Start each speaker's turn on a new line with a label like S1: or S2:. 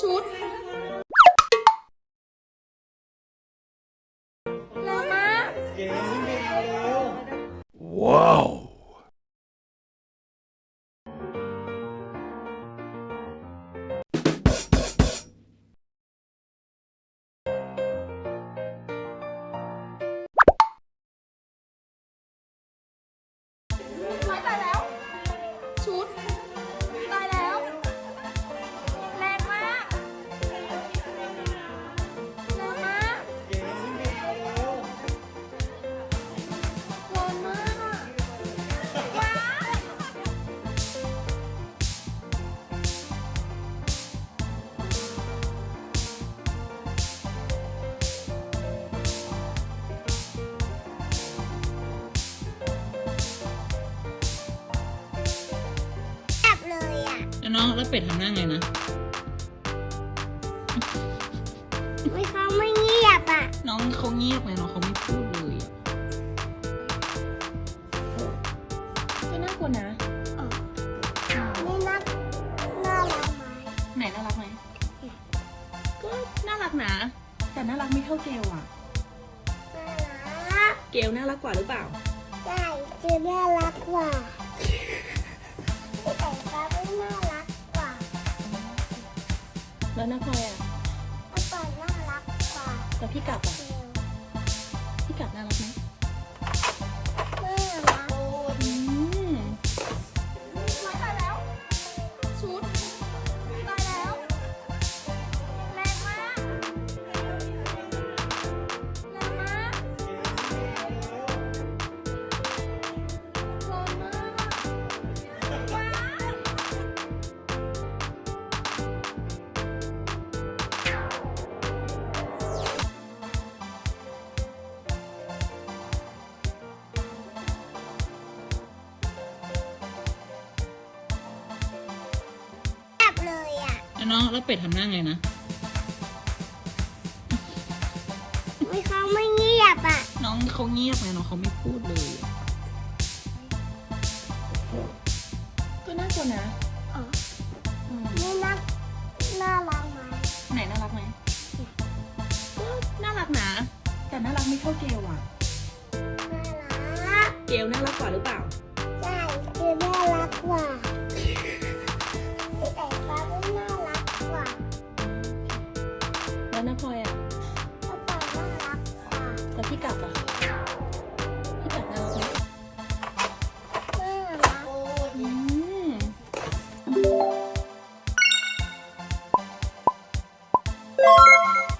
S1: ชุด
S2: แรงมาก เก่งเก่งเร็ว
S3: น้องแล้วเป็ดทำหน้าไงนะ
S2: ไม่เขาไม่เงียบอะ
S3: น้องเขาเงียบไงน้องเขาไม่พูดเลยอะก็น่ากลัวนะ น
S2: ี่นักน่ารักไหม
S3: ไหนน่ารักไหมก็น่ารักนะ แต่น่ารักไม่เท่าเกลอะ
S2: น่ารัก
S3: เกลน่ารักกว่าหรือเปล่า
S2: ใช่คือน่ารักกว่า
S3: แล้วน้าพลอยอะ
S2: ป้าปาน่ารักกว่าแ
S3: ล้วพี่กลับอะเก
S2: ล
S3: พี่กลับน่ารักไหม แล้วน้องแล้วเป็ดทำหน้าไงนะ
S2: ไม่เขาไม่เงียบอะ
S3: น้องเขาเงียบไงน้องเขาไม่พูดเลยอะก็น่ากลัวนะ
S2: อ๋อ
S3: อืมน
S2: ี่นักน่ารักไหม
S3: ไหนน่ารักไหมก็น่ารักนะ แต่น่ารักไม่เท่าเกลอะ
S2: น่ารัก
S3: เกลน่ารักกว่าหรือเปล่า
S2: ใช่คือน่ารักกว่า
S3: แล้วนะพลอยอะ
S2: น้ารักค่ะแล้ว
S3: พี่กลับอ
S2: ะ